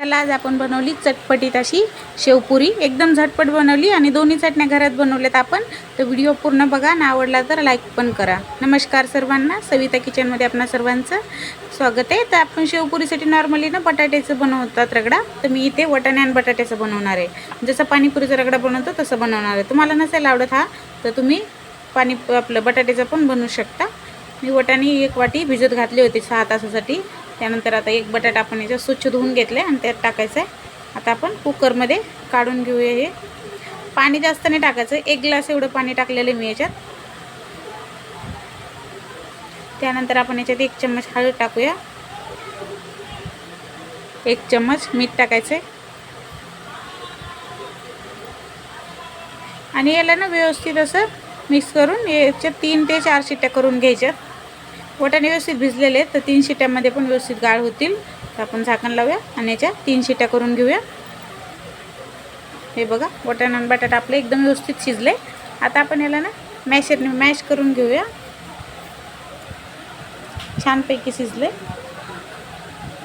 त्याला आज आपण बनवली चटपटीत अशी शेवपुरी. एकदम झटपट बनवली आणि दोन्ही चटण्या घरात बनवल्यात आपण. तर व्हिडिओ पूर्ण बघा. आणि आवडला तर लाईक पण करा. नमस्कार सर्वांना. सविता किचनमध्ये आपणा सर्वांचं स्वागत आहे. तर आपण शेवपुरीसाठी नॉर्मली ना बटाट्याचं बनवतात रगडा. तर मी इथे वटाणे आणि बटाट्याचं बनवणार आहे. जसं पाणीपुरीचा रगडा बनवतो तसं बनवणार आहे. तुम्हाला नसेल आवडत हा तर तुम्ही पाणी आपलं बटाट्याचं पण बनवू शकता. मी वटाणे एक वाटी भिजत घातली होती सहा तासासाठी. त्यानंतर आता एक बटाटा आपण याच्यात स्वच्छ धुवून घेतले आणि त्यात टाकायचं आहे आता आपण कुकरमध्ये काढून घेऊया हे. पाणी जास्त नाही टाकायचं. एक ग्लास एवढं पाणी टाकलेलं आहे मी याच्यात. त्यानंतर आपण याच्यात एक चम्मच हळद टाकूया. एक चम्मच मीठ टाकायचं आहे आणि याला ना व्यवस्थित असं मिक्स करून याच्यात तीन ते चार शिट्ट्या करून घ्यायच्या वटाणे व्यवस्थित भिजलेले आहेत तर तीन शिट्यामध्ये पण व्यवस्थित गाळ होतील. तर आपण झाकण लावूया आणि याच्या तीन शिट्या करून घेऊया. हे बघा वटाणा आणि बटाटा आपले एकदम व्यवस्थित शिजले. आता आपण याला ना मॅशरने मॅश करून घेऊया. छानपैकी शिजले.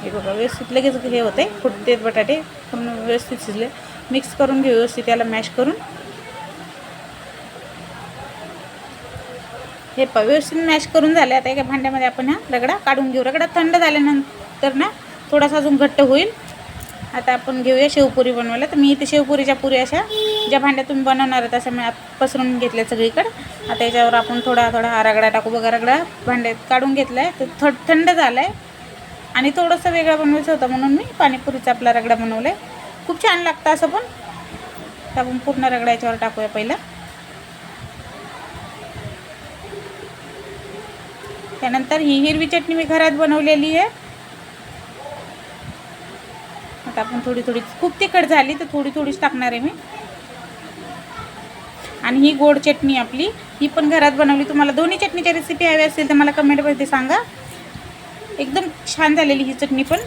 हे बघा व्यवस्थित लगेच हे होते फुटते बटाटे पूर्ण व्यवस्थित शिजले. मिक्स करून घेऊ व्यवस्थित याला मॅश करून. हे व्यवस्थित मॅश करून झाले. आता एका भांड्यामध्ये आपण हा रगडा काढून घेऊ. रगडा थंड झाल्यानंतर ना थोडासा अजून घट्ट होईल. आता आपण घेऊया शेवपुरी बनवायला. तर मी इथे शेवपुरीच्या पुरी अशा ज्या भांड्या तुम्ही बनवणार आहे तशा मी पसरून घेतल्या सगळीकडे. आता याच्यावर आपण थोडा थोडा हा रगडा टाकू. बघा रगडा भांड्यात काढून घेतला आहे तर थोड थंड झाला आहे आणि थोडंसं वेगळा बनवायचं होतं म्हणून मी पाणीपुरीचा आपला रगडा बनवला आहे खूप छान लागतं असं पण. तर आपण पूर्ण रगडा याच्यावर टाकूया पहिला. त्यानंतर ही हिरवी चटणी मी घरात बनवलेली आहे. आता आपण थोडी थोडी खूप तिखट झाली तर थोडी थोडीच टाकणार आहे मी. आणि ही गोड चटणी आपली ही पण घरात बनवली. तुम्हाला दोन्ही चटणीच्या रेसिपी हवी असेल तर मला कमेंटमध्ये सांगा. एकदम छान झालेली ही चटणी पण.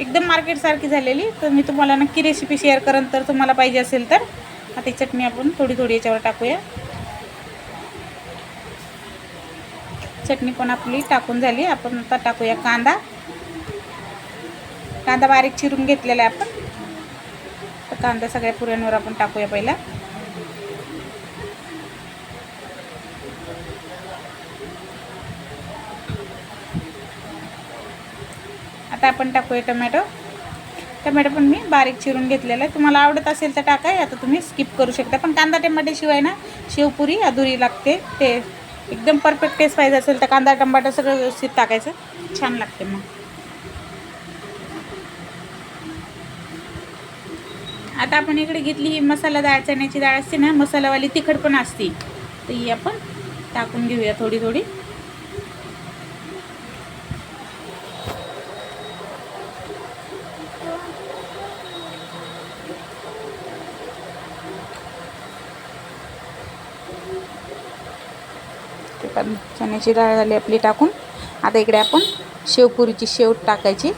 एकदम मार्केटसारखी झालेली. तर मी तुम्हाला नक्की रेसिपी शेअर करेन. तर तुम्हाला पाहिजे असेल तर. आता ही चटणी आपण थोडी थोडी याच्यावर टाकूया. चटणी पण आपली टाकून झाली. आपण आता टाकूया कांदा. कांदा बारीक चिरून घेतलेला आहे आपण. तर कांदा सगळ्या पुऱ्यांवर आपण टाकूया पहिला. आता आपण टाकूया टोमॅटो. टमॅटो पण मी बारीक चिरून घेतलेला आहे. तुम्हाला आवडत असेल तर टाकाय आता तुम्ही स्किप करू शकता. पण कांदा टमाट्याशिवाय ना शेवपुरी अधुरी लागते. ते एकदम परफेक्ट टेस्ट पाहिजे असेल तर कांदा टमाटर सगळं व्यवस्थित टाकायचं. छान लागते मग. आता आपण इकडे घेतली ही मसाला डाळ चण्याची डाळ असते ना मसालावाली तिखट पण असते. तर ही आपण टाकून घेऊया थोडी थोडी. ते पण चण्याची डाळ झाली आपली टाकून. आता इकडे आपण शेवपुरीची शेव टाकायची.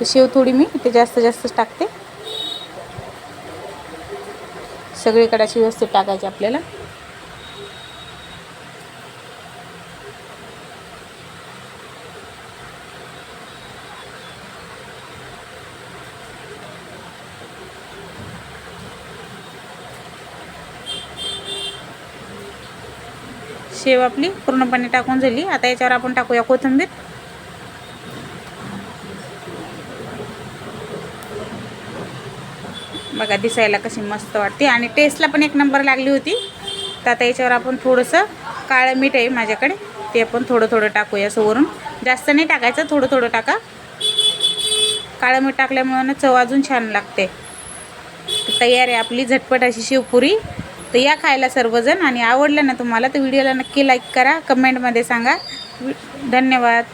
तर शेव थोडी मी इथे जास्त जास्तच टाकते. सगळीकडे अशी व्यवस्थित टाकायची आपल्याला. शेव आपली पूर्णपणे टाकून झाली. आता याच्यावर आपण टाकूया कोथिंबीर. बघा दिसायला कशी मस्त वाटते. आणि टेस्टला पण एक नंबर लागली होती. तर आता याच्यावर आपण थोडंसं काळं मीठ आहे माझ्याकडे. ते आपण थोडं थोडं टाकूया सोवरून. जास्त नाही टाकायचं थोडं थोडं टाका. काळं मीठ टाकल्यामुळं ना चव अजून छान लागते. तयार आहे आपली झटपट अशी शिवपुरी. तर या खायला सर्वजण आणि आवडलं ना तुम्हाला तर व्हिडिओला नक्की लाईक करा कमेंटमध्ये सांगा. धन्यवाद.